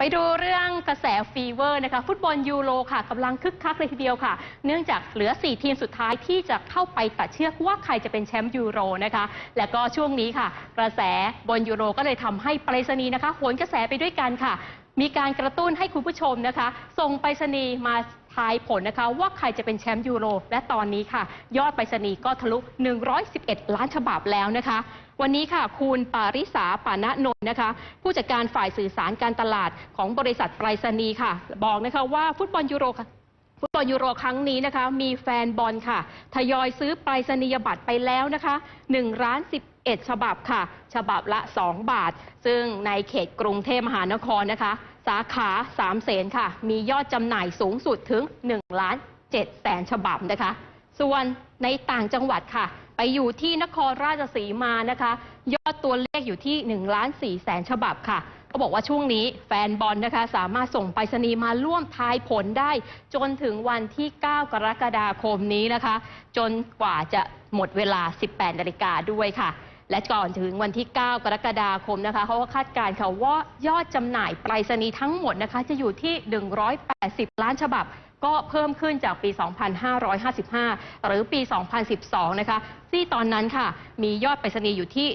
ไปดูเรื่องกระแสฟีเวอร์นะคะฟุตบอลยูโรค่ะกำลังคึกคักเลยทีเดียวค่ะ เนื่องจากเหลือ 4 ทีมสุดท้ายที่จะเข้าไปตัดเชือกว่าใครจะเป็นแชมป์ยูโรนะคะและก็ช่วงนี้ค่ะ กระแสบอลยูโรก็เลยทำให้ไปรษณีย์นะคะโหนกระแสไปด้วยกันค่ะ มีการกระตุ้นให้คุณผู้ชมนะคะ ส่งไปรษณีย์มาทายผลนะคะ ว่าใครจะเป็นแชมป์ยูโร และตอนนี้ค่ะ ยอดไปรษณีย์ก็ทะลุ 111 ล้านฉบับแล้วนะคะ วันนี้ค่ะ คุณปาริสาปานะนนท์นะคะ ผู้จัดการฝ่ายสื่อสารการตลาดของบริษัทไปรษณีย์ค่ะ บอกนะคะว่าฟุตบอลยูโรค่ะ ฟุตบอลยูโรครั้งนี้นะคะ มีแฟนบอลค่ะ ทยอยซื้อไปรษณียบัตรไปแล้วนะคะ1ล้าน11 ฉบับค่ะ ฉบับละ 2 บาท ซึ่งในเขตกรุงเทพมหานครนะคะ สาขา3เสนค่ะ มียอดจำหน่ายสูงสุดถึง1ล้าน7แสนฉบับนะคะ ส่วนในต่างจังหวัดค่ะ ไปอยู่ที่นครราชสีมานะคะ ยอดตัวเลขอยู่ที่1ล้าน4แสนฉบับค่ะ็บอกว่าช่วงนี้แฟนบอลนะคะสามารถส่งไปรษณีย์มาร่วมทายผลได้ จนถึงวันที่ 9 กรกฎาคมนี้นะคะ จนกว่าจะหมดเวลา 18 นาฬิกาด้วยค่ะ และก่อนถึงวันที่ 9 กรกฎาคมนะคะเขาก็คาดการณ์ค่ะว่ายอดจำหน่ายไปรษณีย์ทั้งหมดนะคะ จะอยู่ที่ 180 ล้านฉบับก็เพิ่มขึ้นจากปี 2555 หรือปี 2012 นะคะ ที่ตอนนั้นค่ะ มียอดไปรษณีย์อยู่ที่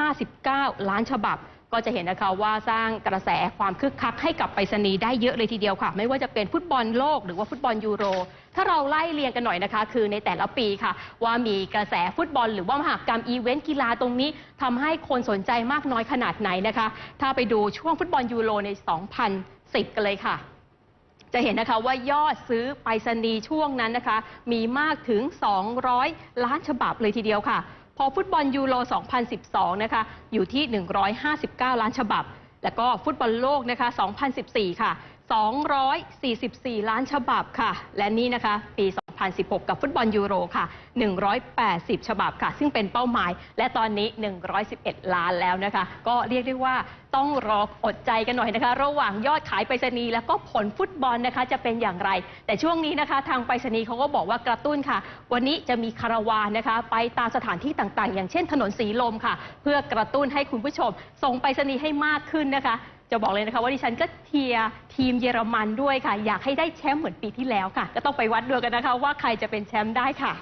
159 ล้านฉบับ ก็จะเห็นนะคะว่าสร้างกระแสความคึกคักให้กับไปรษณีย์ได้เยอะเลยทีเดียวค่ะ ไม่ว่าจะเป็นฟุตบอลโลกหรือว่าฟุตบอลยูโร ถ้าเราไล่เรียงกันหน่อยนะคะ คือในแต่ละปีค่ะ ว่ามีกระแสฟุตบอล หรือว่ามหากรรมอีเวนต์กีฬาตรงนี้ทำให้คนสนใจมากน้อยขนาดไหนนะคะ ถ้าไปดูช่วงฟุตบอลยูโรใน 2010 กันเลยค่ะจะเห็นนะคะว่ายอดซื้อไปรษณีย์ช่วงนั้นนะคะ มีมากถึง 200 ล้านฉบับเลยทีเดียวค่ะ พอฟุตบอลยูโร 2012 นะคะ อยู่ที่ 159 ล้านฉบับ แล้วก็ฟุตบอลโลกนะคะ 2014 ค่ะ 244 ล้านฉบับค่ะ และนี่นะคะ ปี 2016 กับฟุตบอลยูโรค่ะ 180 ฉบับค่ะ ซึ่งเป็นเป้าหมาย และตอนนี้ 111 ล้านแล้วนะคะ ก็เรียกได้ว่าต้องรออดใจกันหน่อยนะคะ ระหว่างยอดขายไปรษณีย์แล้วก็ผลฟุตบอลนะคะจะเป็นอย่างไร แต่ช่วงนี้นะคะ ทางไปรษณีย์เขาก็บอกว่ากระตุ้นค่ะ วันนี้จะมีคาราวานนะคะ ไปตามสถานที่ต่างๆ อย่างเช่นถนนสีลมค่ะ เพื่อกระตุ้นให้คุณผู้ชม ส่งไปรษณีย์ให้มากขึ้นนะคะจะบอกเลยนะคะว่าดิฉันก็เทียร์ทีมเยอรมันด้วยค่ะ อยากให้ได้แชมป์เหมือนปีที่แล้วค่ะ ก็ต้องไปวัดดวงกันนะคะ ว่าใครจะเป็นแชมป์ได้ค่ะ